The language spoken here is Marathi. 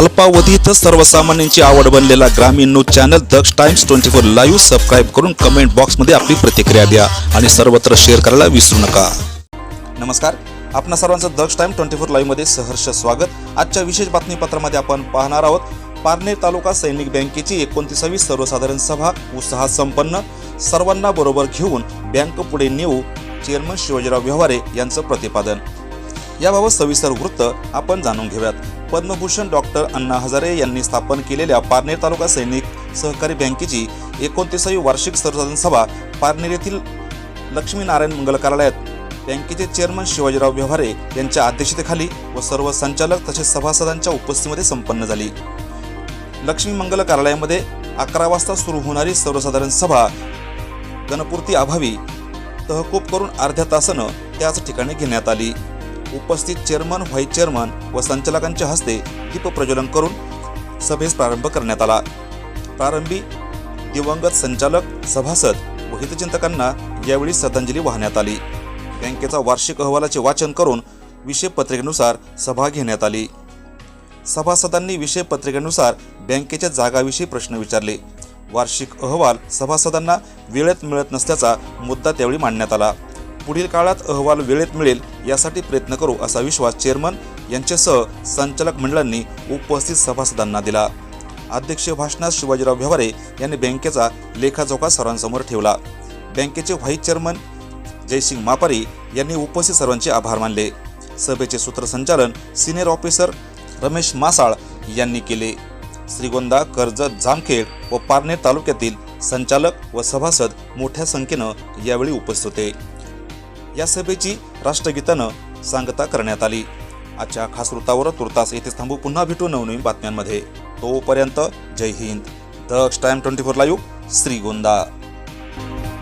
अल्पावधीत सर्वसामान्यांची आवड बनलेला ग्रामीण news channel Daksh Times twenty four live subscribe करून कमेंट बॉक्समध्ये आपली प्रतिक्रिया द्या आणि सर्वत्र शेअर करायला विसरू नका. नमस्कार. आपणा सर्वांचं दक्ष टाइम ट्वेंटी फोर लाईव्हमध्ये सहर्ष स्वागत. आजच्या विशेष बातमीपत्रामध्ये आपण पाहणार आहोत पारनेर तालुका सैनिक बँकेची एकोणतीसावी सर्वसाधारण सभा उत्साहात संपन्न. सर्वांना बरोबर घेऊन बँक पुढे नेऊ चेअरमन शिवाजीराव व्यवहारे यांचं प्रतिपादन. याबाबत सविस्तर वृत्त आपण जाणून घेऊयात. पद्मभूषण डॉक्टर अण्णा हजारे यांनी स्थापन केलेल्या पारनेर तालुका सैनिक सहकारी बँकेची एकोणतीसावी वार्षिक सर्वसाधारण सभा पारनेर येथील लक्ष्मीनारायण मंगल कार्यालयात. बँकेचे चेअरमन शिवाजीराव व्यवहारे यांच्या अध्यक्षतेखाली व सर्व संचालक तसेच सभासदांच्या उपस्थितीमध्ये संपन्न झाली. लक्ष्मी मंगल कार्यालयामध्ये अकरा वाजता सुरू होणारी सर्वसाधारण सभा गणपूर्ती अभावी तहकूब करून अर्ध्या तासानं त्याच ठिकाणी घेण्यात आली. उपस्थित चेअरमन व्हाईस चेअरमन व संचालकांच्या हस्ते दीप प्रज्वलन करून सभेस प्रारंभ करण्यात आला. प्रारंभी दिवंगत संचालक सभासद व हितचिंतकांना यावेळी श्रद्धांजली वाहण्यात आली. बँकेचा वार्षिक अहवालाचे वाचन करून विषय पत्रिकेनुसार सभा घेण्यात आली. सभासदांनी विषय पत्रिकेनुसार बँकेच्या जागाविषयी प्रश्न विचारले. वार्षिक अहवाल सभासदांना वेळेत मिळत नसल्याचा मुद्दा त्यावेळी मांडण्यात आला. पुढील काळात अहवाल वेळेत मिळेल यासाठी प्रयत्न करू असा विश्वास चेअरमन यांच्यासह संचालक मंडळांनी उपस्थित सभासदांना दिला. अध्यक्ष भाषणात शिवाजीराव व्यवहारे यांनी बँकेचा लेखाजोखा सर्वांसमोर ठेवला. बँकेचे व्हाईस चेअरमन जयसिंग मापारी यांनी उपस्थित सर्वांचे आभार मानले. सभेचे सूत्रसंचालन सिनियर ऑफिसर रमेश मासाळ यांनी केले. श्रीगोंदा कर्जत जामखेड व पारनेर तालुक्यातील संचालक व सभासद मोठ्या संख्येनं यावेळी उपस्थित होते. या सभेची राष्ट्रगीतानं सांगता करण्यात आली. आजच्या खास वृत्तावर तुर्तास येथे थांबू. पुन्हा भेटू नवनवीन बातम्यांमध्ये. तोपर्यंत जय Hind. Daksh time twenty four live Shrigonda.